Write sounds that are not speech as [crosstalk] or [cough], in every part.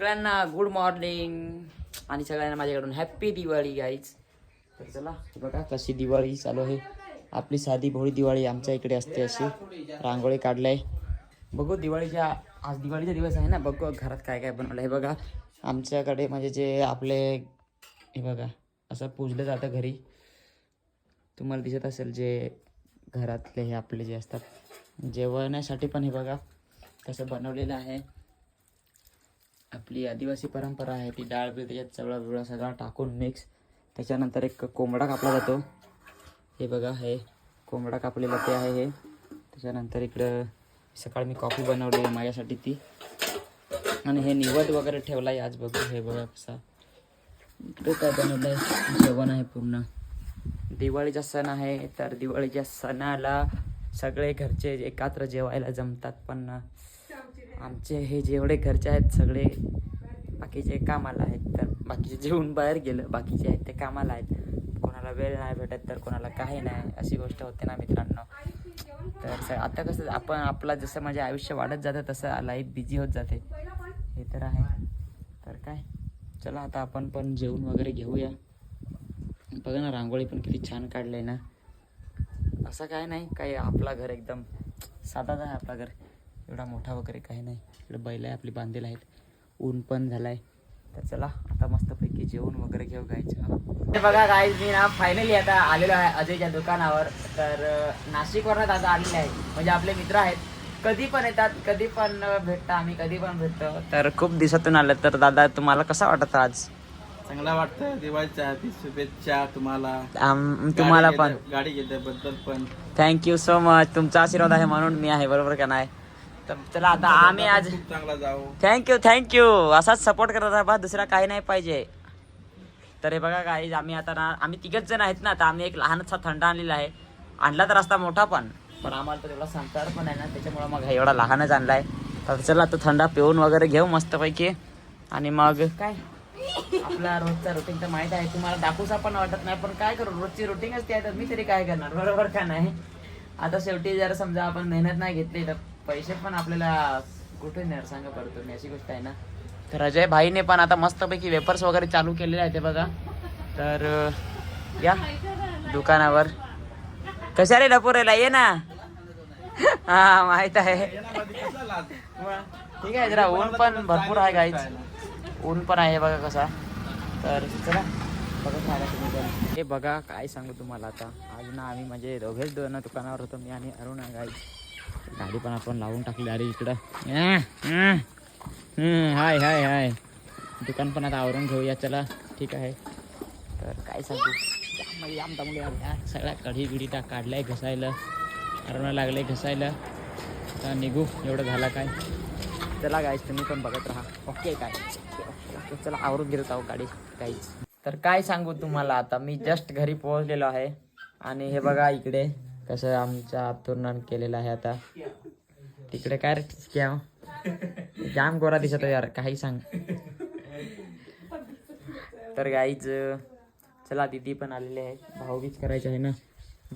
सगळ्यांना good morning आणि सगळ्यांना माझ्याकडून हॅप्पी दिवाळी गाईज तर चला बघा कशी दिवाळी चालू आहे. आपली साधी भोळी दिवाळी आमच्या इकडे असते अशी. रांगोळी काढलाय. बघू दिवाळीच्या आज दिवाळीचा दिवस आहे ना बघू घरात काय काय बनवलं आहे बघा आमच्याकडे म्हणजे जे आपले हे बघा असं पूजलं जातं घरी. तुम्हाला दिसत असेल जे घरातले हे आपले जे असतात. जेवणासाठी पण हे बघा तसं बनवलेलं आहे. आपली आदिवासी परंपरा आहे ती डाळ बी त्याच्यात चवळा बिवळा सगळा टाकून मिक्स त्याच्यानंतर एक कोंबडा कापला जातो. हे बघा हे कोंबडा कापलेला ते आहे हे. त्याच्यानंतर इकडं सकाळी मी कॉफी बनवली माझ्यासाठी ती. आणि हे निवड वगैरे ठेवला आहे आज बघू हे बघा कसा. इकडे काय बनवलं आहे जेवण आहे पूर्ण. दिवाळीचा सण आहे तर दिवाळीच्या सणाला सगळे घरचे एकत्र जेवायला जमतात पण आमचे हे जेवढे घरचे आहेत सगळे बाकीचे कामाला आहेत तर बाकीचे जेवून बाहेर गेलं बाकीचे आहेत ते कामाला आहेत. कोणाला वेळ नाही भेटत तर कोणाला काही नाही अशी गोष्ट होते ना मित्रांनो. तर सर आता कसं आपण आपला जसं म्हणजे आयुष्य वाढत जातं तसं लाईफ बिझी होत जाते. हे तर आहे. तर काय? चला आता आपण पण जेवण वगैरे घेऊया. बघा ना रांगोळी पण किती छान काढली ना. असं काय नाही काही आपला घर एकदम साधाच आहे आपला घर. एवढा मोठा वगैरे काही नाही. इकडे बैल आहे आपली बांधलेले आहेत. ऊन पण झालाय. तर चला आता मस्तपैकी जेवण वगैरे घेऊ गायचं ते बघा काय मी ना फायनली आता आलेलो आहे अजयच्या दुकानावर. तर नाशिकवरनं दादा आलेले आहेत. म्हणजे आपले मित्र आहेत. कधी पण येतात कधी पण भेटता आम्ही कधी पण भेटतो. तर खूप दिवसातून आलं. तर दादा तुम्हाला कसा वाटत आज? चांगला वाटतं दिवाळीच्या हार्दिक शुभेच्छा तुम्हाला. तुम्हाला पण. गाडी घेतल्याबद्दल पण. थँक्यू सो मच तुमचा आशीर्वाद आहे म्हणून मी आहे. बरोबर का नाही? तर चला आता आम्ही आज चांगला जाऊ. थँक्यू थँक्यू असाच सपोर्ट करत राहा दुसरा काही नाही पाहिजे. तर हे बघा काही आम्ही आता ना आम्ही तिघच जण आहेत ना तर आम्ही एक लहानसा थंडा आणलेला आहे. आणला तर रस्ता मोठा पण. पण आम्हाला तर एवढा संस्कार पण आहे ना त्याच्यामुळे मग हा एवढा लहानच आणलाय. तर चला तो थंडा पिऊन वगैरे घेऊ मस्तपैकी. आणि मग काय? आपला रोजचा रुटीन तर माहीत आहे. तुम्हाला दाखवसा पण वाटत नाही पण काय करू? रोजची रुटीन असते आता मी तरी काय करणार? बरोबर का नाही? आता शेवटी जर समजा आपण मेहनत नाही घेतली तर पैसे पण आपल्याला कुठे येणार सांगा पडतो मी अशी गोष्ट आहे ना. तर अजय भाईने पण आता मस्तपैकी वेपर्स वगैरे चालू केलेले आहेत ते बघा. तर या दुकानावर. कशा रे लपोरेला ये ना. हा माहीत आहे. ठीक आहे जरा ऊन पण भरपूर आहे गाईच ऊन पण आहे बघा कसा. तर चला बघा हे बघा काय सांगू तुम्हाला आता. आज ना आम्ही म्हणजे दोघेच दोन दुकानावर होतो मी आणि अरुण गाई गाडी पण आपण लावून टाकली अरे इकडं. हाय हाय हाय. दुकान पण आता आवरून घेऊया चला. ठीक आहे. तर काय सांगू? जाम सगळ्या कढी बिडी टाक काढलाय घसायला. अरुणा लागले घसायला. आता निघू एवढं झाला काय? चला गाईच तुम्ही पण बघत राहा. ओके काय चला आवरून घेत आहो गाडी काहीच तर काय सांगू तुम्हाला आता? मी जस्ट घरी पोहोचलेलो आहे. आणि हे बघा इकडे. कसं आमच्या आतुर्णान केलेलं आहे आता. तिकडे काय रे? क्या जाम गोरा दिसत यार काही सांग. तर गाईच चला दिदी पण आलेले आहे. भाऊबीज करायचे आहे ना.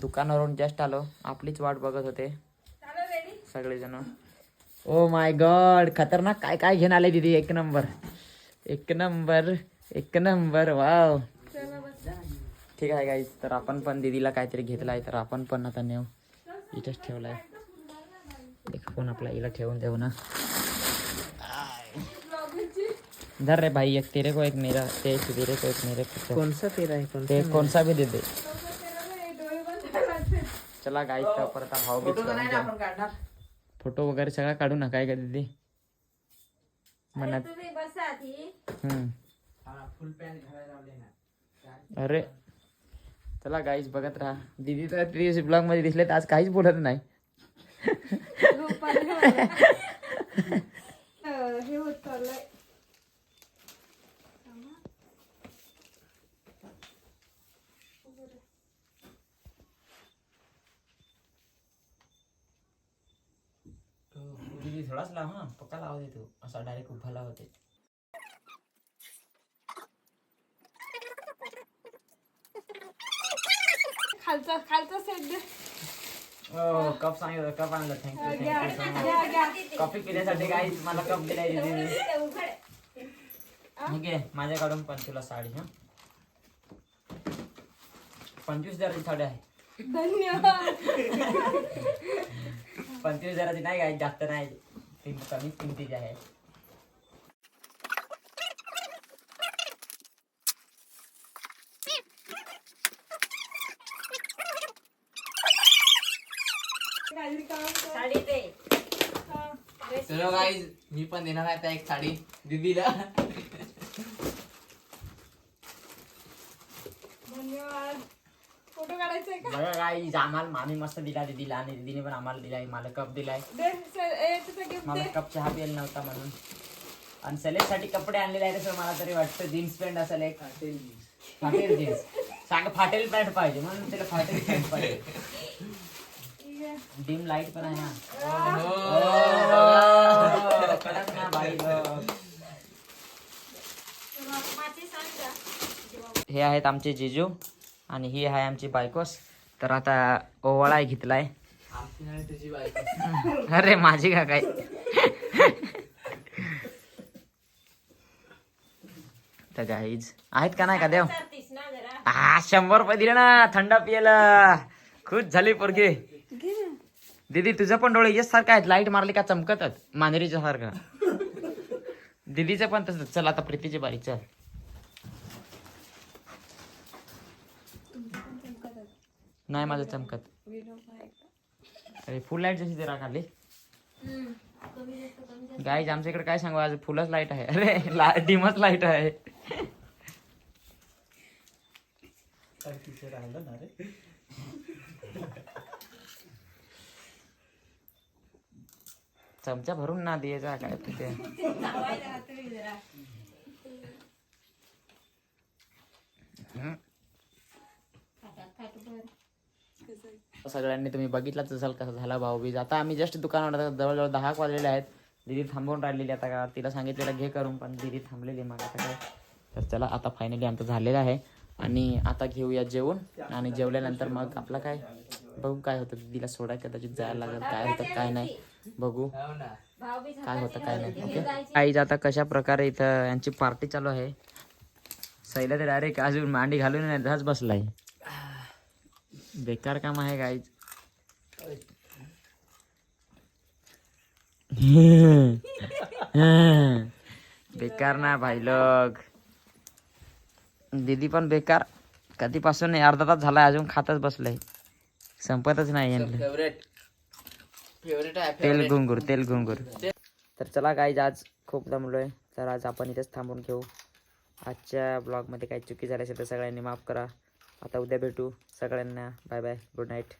दुकानावरून जस्ट आलो. आपलीच वाट बघत होते. सगळेजण. ओ माय गॉड खतरनाक काय काय घेऊन आले दिदी? एक नंबर एक नंबर एक नंबर वाव ठीक आहे गाईज तर आपण पण दिदीला काहीतरी घेतलं आहे तर आपण पण आता नेऊ. इथेच ठेवलाय. एक फ़ोन आपला हिला ठेवून देऊ ना. धर रे भाई एक तेरे को एक मेरा ते तेरे को एक मेरे को. कौन सा तेरा है कौन ते कौन सा भी दे दे. चला गाईज तर परत आता भाऊ फ़ोटो वगैरे सगळा काढू ना काय का दीदी? म्हणत हम्म. अरे चला गाईज बघत राहा. दीदी तर ती ब्लॉगमध्ये दिसले तर आज काहीच बोलत नाही. हे होत चाललंय. दीदी थोडाच लाव हा पक्का लाव दे तू. असा डायरेक्ट उभा लावते खालचा खालचा सेट दे. हो कप सांगितलं कप आणलं. थँक्यू कॉफी पिण्यासाठी काही मला कप दिलाय ठीक आहे माझ्याकडून पण तुला साडी हा. पंचवीस हजाराची साडी आहे. धन्यवाद. पंचवीस हजाराची नाही काय जास्त नाही. तीन कमी किमतीची आहे. साडी. चलो गाईज मी पण देणार आहे आता एक साडी दीदीला. धन्यवाद. फोटो काढायचा आहे का? बघा आम्हाला मामी मस्त दिला दिदीला आणि दिदीने पण आम्हाला दिलाय मला कप दिलाय. दे सर ए तुझं गिफ्ट मला दे. कप चहा प्यायला नव्हता म्हणून. आणि सलेसाठी कपडे आणलेले आहेत असं मला तरी वाटतं जीन्स पॅन्ट असेल एक. फाटेल जीन्स सांग फाटेल पॅन्ट पाहिजे म्हणून त्याला फाटेल पॅन्ट पाहिजे. [laughs] डिम लाइट पण आहे ना. कडक ना बाई हे आहेत आमचे जिजू आणि ही आहे आमची बायकोस. तर आता ओवाळा घेतलाय. अरे माझी का काय? तर गाईज आहेत का नाही का देव? हा शंभर रुपये दिले ना थंड पियला. खुश झाली पोरगी. दीदी तुझं पण डोळे येस सारखं आहेत. लाइट मारली का चमकतात मांजरीच्या सारखं. दीदीचं पण तसं चल आता प्रीतीची बारी चल. नाही माझं चमकत. अरे फुल लाइट जशी जरा खाली गाईज आमच्या इकडे काय सांगू? आज फुलच लाइट आहे. अरे ला डिमच लाइट आहे. चमचा भरून ना द्यायचा काय तिथे सगळ्यांनी तुम्ही बघितलाच असाल कसा झाला भाऊबीज आता आम्ही जस्ट दुकानावर जवळजवळ दहा वाजलेले आहेत. दिदी थांबवून राहिलेली आता का तिला सांगितलेलं घे करून पण दिदी थांबलेली मग आता काय. तर चला आता फायनली आमचं झालेलं आहे. आणि आता घेऊया जेवण. आणि जेवल्यानंतर मग आपलं काय? बघू काय होतं. दिदीला सोडा कदाचित जायला लागेल. काय होतं काय नाही. बघू. काय होतं काय नाही. ओके? आईज आता कशा प्रकारे इथं यांची पार्टी चालू आहे? सैला तर डायरेक्ट अजून मांडी घालून अर्धाच बसलाय. बेकार काम आहे गाईज. [laughs] बेकार ना भाई लोग. दीदी पण बेकार. कधीपासून नाही अर्धा तास झालाय अजून खातच बसलाय संपतच नाही यांना फेवरेट फेवरेट आहे तेल. घुंगूर तेल घुंगूर. तर चला गाईज आज खूप दमलोय तर आज आपण इथेच थांबून घेऊ. आजच्या ब्लॉगमध्ये काही चुकी झाली असेल तर सगळ्यांनी माफ करा. आता उद्या भेटू. सगळ्यांना बाय बाय गुड नाईट